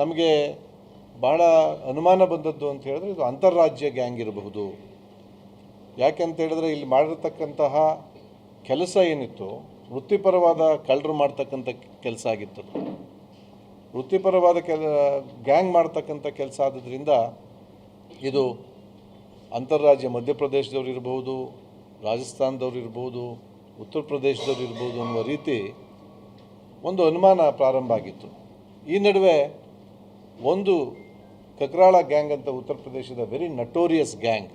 ನಮಗೆ ಬಹಳ ಅನುಮಾನ ಬಂದದ್ದು ಅಂತ ಹೇಳಿದ್ರೆ ಇದು ಅಂತಾರಾಜ್ಯ ಗ್ಯಾಂಗ್ ಇರಬಹುದು. ಯಾಕೆಂತ ಹೇಳಿದ್ರೆ ಇಲ್ಲಿ ಮಾಡಿರ್ತಕ್ಕಂತಹ ಕೆಲಸ ಏನಿತ್ತು, ವೃತ್ತಿಪರವಾದ ಕಳ್ಳರು ಮಾಡ್ತಕ್ಕಂಥ ಕೆಲಸ ಆಗಿತ್ತು. ವೃತ್ತಿಪರವಾದ ಕೆಲ, ಗ್ಯಾಂಗ್ ಮಾಡ್ತಕ್ಕಂಥ ಕೆಲಸ ಆದ್ದರಿಂದ ಇದು ಅಂತಾರಾಜ್ಯ ಮಧ್ಯಪ್ರದೇಶದವ್ರು ಇರಬಹುದು, ರಾಜಸ್ಥಾನದವ್ರು ಇರ್ಬೋದು ಉತ್ತರ ಪ್ರದೇಶದವ್ರು ಇರ್ಬೋದು ಅನ್ನುವ ರೀತಿ ಒಂದು ಅನುಮಾನ ಪ್ರಾರಂಭ ಆಗಿತ್ತು. ಈ ನಡುವೆ ಒಂದು ಕಕ್ರಾಳ ಗ್ಯಾಂಗ್ ಅಂತ ಉತ್ತರ ಪ್ರದೇಶದ ವೆರಿ ನಟೋರಿಯಸ್ ಗ್ಯಾಂಗ್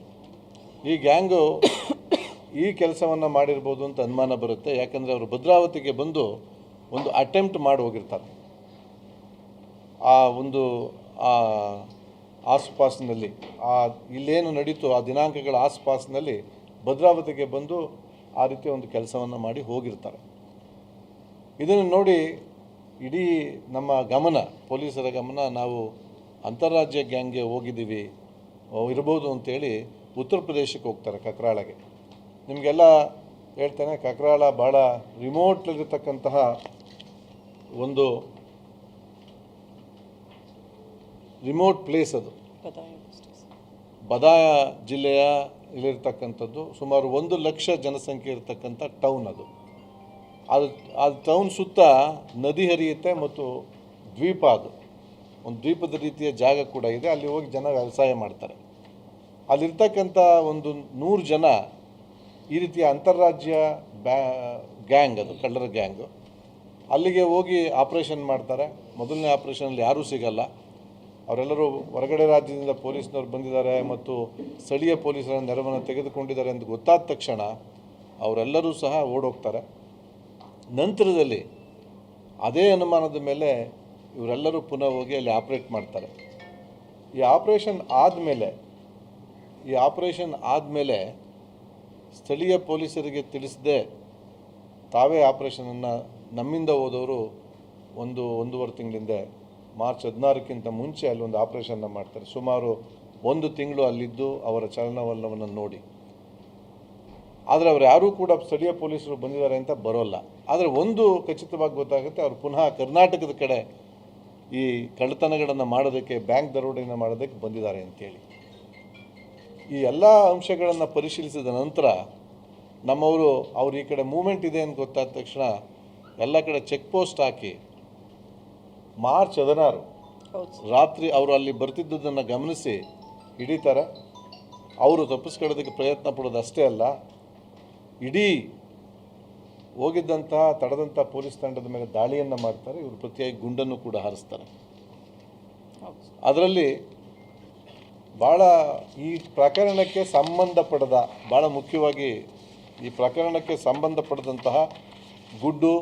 ಈ ಗ್ಯಾಂಗು ಈ ಕೆಲಸವನ್ನು ಮಾಡಿರ್ಬೋದು ಅಂತ ಅನುಮಾನ ಬರುತ್ತೆ. ಯಾಕಂದರೆ ಅವರು ಭದ್ರಾವತಿಗೆ ಬಂದು ಒಂದು ಅಟೆಂಪ್ಟ್ ಮಾಡಿ ಹೋಗಿರ್ತಾರೆ. ಆ ಒಂದು, ಆ ಆಸುಪಾಸಿನಲ್ಲಿ, ಆ ಇಲ್ಲೇನು ನಡೀತು, ಆ ದಿನಾಂಕಗಳ ಆಸ್ಪಾಸ್ನಲ್ಲಿ ಭದ್ರಾವತಿಗೆ ಬಂದು ಆ ರೀತಿಯ ಒಂದು ಕೆಲಸವನ್ನು ಮಾಡಿ ಹೋಗಿರ್ತಾರೆ. ಇದನ್ನು ನೋಡಿ ಇಡೀ ನಮ್ಮ ಗಮನ ಪೊಲೀಸರ ಗಮನ ನಾವು ಅಂತಾರಾಜ್ಯ ಗ್ಯಾಂಗ್ಗೆ ಹೋಗಿದ್ದೀವಿ ಇರ್ಬೋದು ಅಂತೇಳಿ ಉತ್ತರ ಪ್ರದೇಶಕ್ಕೆ ಹೋಗ್ತಾರೆ ಕಕ್ರಾಳಗೆ. ನಿಮಗೆಲ್ಲ ಹೇಳ್ತೇನೆ ಕಕ್ರಾಳ ಭಾಳ ರಿಮೋಟ್ಲಿರತಕ್ಕಂತಹ ಒಂದು ರಿಮೋಟ್ ಪ್ಲೇಸ್ ಅದು. ಬದಾಯ ಜಿಲ್ಲೆಯ ಇಲ್ಲಿರ್ತಕ್ಕಂಥದ್ದು ಸುಮಾರು ಒಂದು ಲಕ್ಷ ಜನಸಂಖ್ಯೆ ಇರತಕ್ಕಂಥ ಟೌನ್ ಅದು. ಅದು ಅದು ಟೌನ್ ಸುತ್ತ ನದಿ ಹರಿಯುತ್ತೆ ಮತ್ತು ದ್ವೀಪ ಅದು. ಒಂದು ದ್ವೀಪದ ರೀತಿಯ ಜಾಗ ಕೂಡ ಇದೆ. ಅಲ್ಲಿ ಹೋಗಿ ಜನ ವ್ಯವಸಾಯ ಮಾಡ್ತಾರೆ. ಅಲ್ಲಿರ್ತಕ್ಕಂಥ ಒಂದು ನೂರು ಜನ ಈ ರೀತಿಯ ಅಂತಾರಾಜ್ಯ ಬ್ಯಾ ಗ್ಯಾಂಗ್ ಅದು, ಕಳ್ಳರ ಗ್ಯಾಂಗು ಅಲ್ಲಿಗೆ ಹೋಗಿ ಆಪ್ರೇಷನ್ ಮಾಡ್ತಾರೆ. ಮೊದಲನೇ ಆಪ್ರೇಷನಲ್ಲಿ ಯಾರೂ ಸಿಗಲ್ಲ. ಅವರೆಲ್ಲರೂ ಹೊರಗಡೆ ರಾಜ್ಯದಿಂದ ಪೊಲೀಸ್ನವ್ರು ಬಂದಿದ್ದಾರೆ ಮತ್ತು ಸ್ಥಳೀಯ ಪೊಲೀಸರ ನೆರವನ್ನು ತೆಗೆದುಕೊಂಡಿದ್ದಾರೆ ಅಂತ ಗೊತ್ತಾದ ತಕ್ಷಣ ಅವರೆಲ್ಲರೂ ಸಹ ಓಡೋಗ್ತಾರೆ. ನಂತರದಲ್ಲಿ ಅದೇ ಅನುಮಾನದ ಮೇಲೆ ಇವರೆಲ್ಲರೂ ಪುನಃ ಹೋಗಿ ಅಲ್ಲಿ ಆಪ್ರೇಟ್ ಮಾಡ್ತಾರೆ. ಈ ಆಪ್ರೇಷನ್ ಆದಮೇಲೆ, ಈ ಆಪ್ರೇಷನ್ ಆದಮೇಲೆ ಸ್ಥಳೀಯ ಪೊಲೀಸರಿಗೆ ತಿಳಿಸದೆ ತಾವೇ ಆಪ್ರೇಷನನ್ನು ನಮ್ಮಿಂದ ಹೋದವರು ಒಂದು ಒಂದೂವರೆ ತಿಂಗಳಿಂದೆ ಮಾರ್ಚ್ ಹದಿನಾರಕ್ಕಿಂತ ಮುಂಚೆ ಅಲ್ಲಿ ಒಂದು ಆಪ್ರೇಷನ್ನ ಮಾಡ್ತಾರೆ. ಸುಮಾರು ಒಂದು ತಿಂಗಳು ಅಲ್ಲಿದ್ದು ಅವರ ಚಲನವಲನವನ್ನು ನೋಡಿ. ಆದರೆ ಅವ್ರು ಯಾರೂ ಕೂಡ ಸ್ಥಳೀಯ ಪೊಲೀಸರು ಬಂದಿದ್ದಾರೆ ಅಂತ ಬರೋಲ್ಲ. ಆದರೆ ಒಂದು ಖಚಿತವಾಗಿ ಗೊತ್ತಾಗುತ್ತೆ ಅವರು ಪುನಃ ಕರ್ನಾಟಕದ ಕಡೆ ಈ ಕಳ್ಳತನಗಳನ್ನು ಮಾಡೋದಕ್ಕೆ ಬ್ಯಾಂಕ್ ದರೋಡೆಯನ್ನು ಮಾಡೋದಕ್ಕೆ ಬಂದಿದ್ದಾರೆ ಅಂತೇಳಿ. ಈ ಎಲ್ಲ ಅಂಶಗಳನ್ನು ಪರಿಶೀಲಿಸಿದ ನಂತರ ನಮ್ಮವರು ಅವ್ರು ಈ ಕಡೆ ಮೂಮೆಂಟ್ ಇದೆ ಅಂತ ಗೊತ್ತಾದ ತಕ್ಷಣ ಎಲ್ಲ ಕಡೆ ಚೆಕ್ ಪೋಸ್ಟ್ ಹಾಕಿ ಮಾರ್ಚ್ ಹದಿನಾರು ರಾತ್ರಿ ಅವರು ಅಲ್ಲಿ ಬರ್ತಿದ್ದುದನ್ನು ಗಮನಿಸಿ ಹಿಡಿತಾರೆ. ಅವರು ತಪ್ಪಿಸ್ಕೊಳ್ಳೋದಕ್ಕೆ ಪ್ರಯತ್ನ ಪಡೋದು ಅಷ್ಟೇ ಅಲ್ಲ ಇಡೀ ಹೋಗಿದ್ದಂತಹ ತಡೆದಂಥ ಪೊಲೀಸ್ ತಂಡದ ಮೇಲೆ ದಾಳಿಯನ್ನು ಮಾಡ್ತಾರೆ ಇವರು ಪ್ರತಿಯಾಗಿ ಗುಂಡನ್ನು ಕೂಡ ಹಾರಿಸ್ತಾರೆ. ಅದರಲ್ಲಿ ಭಾಳ ಈ ಪ್ರಕರಣಕ್ಕೆ ಸಂಬಂಧಪಡದ ಭಾಳ ಮುಖ್ಯವಾಗಿ ಈ ಪ್ರಕರಣಕ್ಕೆ ಸಂಬಂಧಪಡದಂತಹ ಗುಡ್ಡು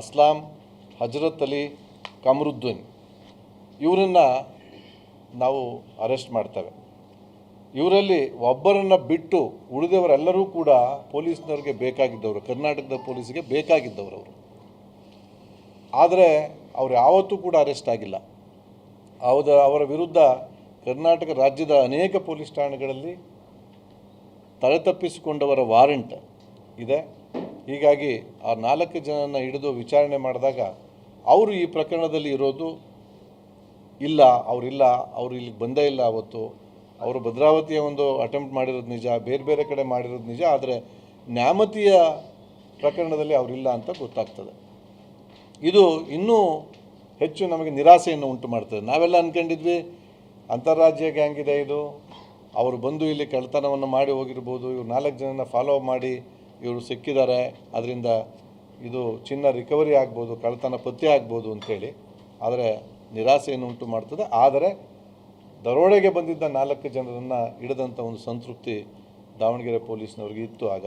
ಅಸ್ಲಾಂ ಹಜರತ್ ಅಲಿ ಕಮರುದ್ದೀನ್ ಇವರನ್ನು ನಾವು ಅರೆಸ್ಟ್ ಮಾಡ್ತೇವೆ. ಇವರಲ್ಲಿ ಒಬ್ಬರನ್ನು ಬಿಟ್ಟು ಉಳಿದವರೆಲ್ಲರೂ ಕೂಡ ಪೊಲೀಸ್ನವ್ರಿಗೆ ಬೇಕಾಗಿದ್ದವರು, ಕರ್ನಾಟಕದ ಪೊಲೀಸ್ಗೆ ಬೇಕಾಗಿದ್ದವರು ಅವರು. ಆದರೆ ಅವರು ಯಾವತ್ತೂ ಕೂಡ ಅರೆಸ್ಟ್ ಆಗಿಲ್ಲ. ಅವದ ಅವರ ವಿರುದ್ಧ ಕರ್ನಾಟಕ ರಾಜ್ಯದ ಅನೇಕ ಪೊಲೀಸ್ ಠಾಣೆಗಳಲ್ಲಿ ತಲೆತಪ್ಪಿಸಿಕೊಂಡವರ ವಾರೆಂಟ್ ಇದೆ. ಹೀಗಾಗಿ ಆ ನಾಲ್ಕು ಜನನ ಹಿಡಿದು ವಿಚಾರಣೆ ಮಾಡಿದಾಗ ಅವರು ಈ ಪ್ರಕರಣದಲ್ಲಿ ಇರೋದು ಇಲ್ಲ, ಅವರಿಲ್ಲ, ಅವರು ಇಲ್ಲಿಗೆ ಬಂದೇ ಇಲ್ಲ ಅವತ್ತು. ಅವರು ಭದ್ರಾವತಿಯ ಒಂದು ಅಟೆಂಪ್ಟ್ ಮಾಡಿರೋದು ನಿಜ, ಬೇರೆ ಬೇರೆ ಕಡೆ ಮಾಡಿರೋದು ನಿಜ, ಆದರೆ ನ್ಯಾಮತಿಯ ಪ್ರಕರಣದಲ್ಲಿ ಅವರಿಲ್ಲ ಅಂತ ಗೊತ್ತಾಗ್ತದೆ. ಇದು ಇನ್ನೂ ಹೆಚ್ಚು ನಮಗೆ ನಿರಾಸೆಯನ್ನು ಉಂಟು ಮಾಡ್ತದೆ. ನಾವೆಲ್ಲ ಅಂದ್ಕೊಂಡಿದ್ವಿ ಅಂತಾರಾಜ್ಯ ಗ್ಯಾಂಗ್ ಇದೆ ಇದು, ಅವರು ಬಂದು ಇಲ್ಲಿ ಕಳ್ತನವನ್ನು ಮಾಡಿ ಹೋಗಿರ್ಬೋದು, ಇವರು ನಾಲ್ಕು ಜನನ ಫಾಲೋ ಮಾಡಿ ಇವರು ಸಿಕ್ಕಿದ್ದಾರೆ ಅದರಿಂದ ಇದು ಚಿನ್ನ ರಿಕವರಿ ಆಗ್ಬೋದು, ಕಳ್ಳತನ ಪತ್ತೆ ಆಗ್ಬೋದು ಅಂತೇಳಿ, ಆದರೆ ನಿರಾಸೆಯನ್ನು ಉಂಟು ಮಾಡ್ತದೆ. ಆದರೆ ದರೋಡೆಗೆ ಬಂದಿದ್ದ ನಾಲ್ಕು ಜನರನ್ನು ಹಿಡಿದಂಥ ಒಂದು ಸಂತೃಪ್ತಿ ದಾವಣಗೆರೆ ಪೊಲೀಸ್ನವ್ರಿಗೆ ಇತ್ತು ಆಗ.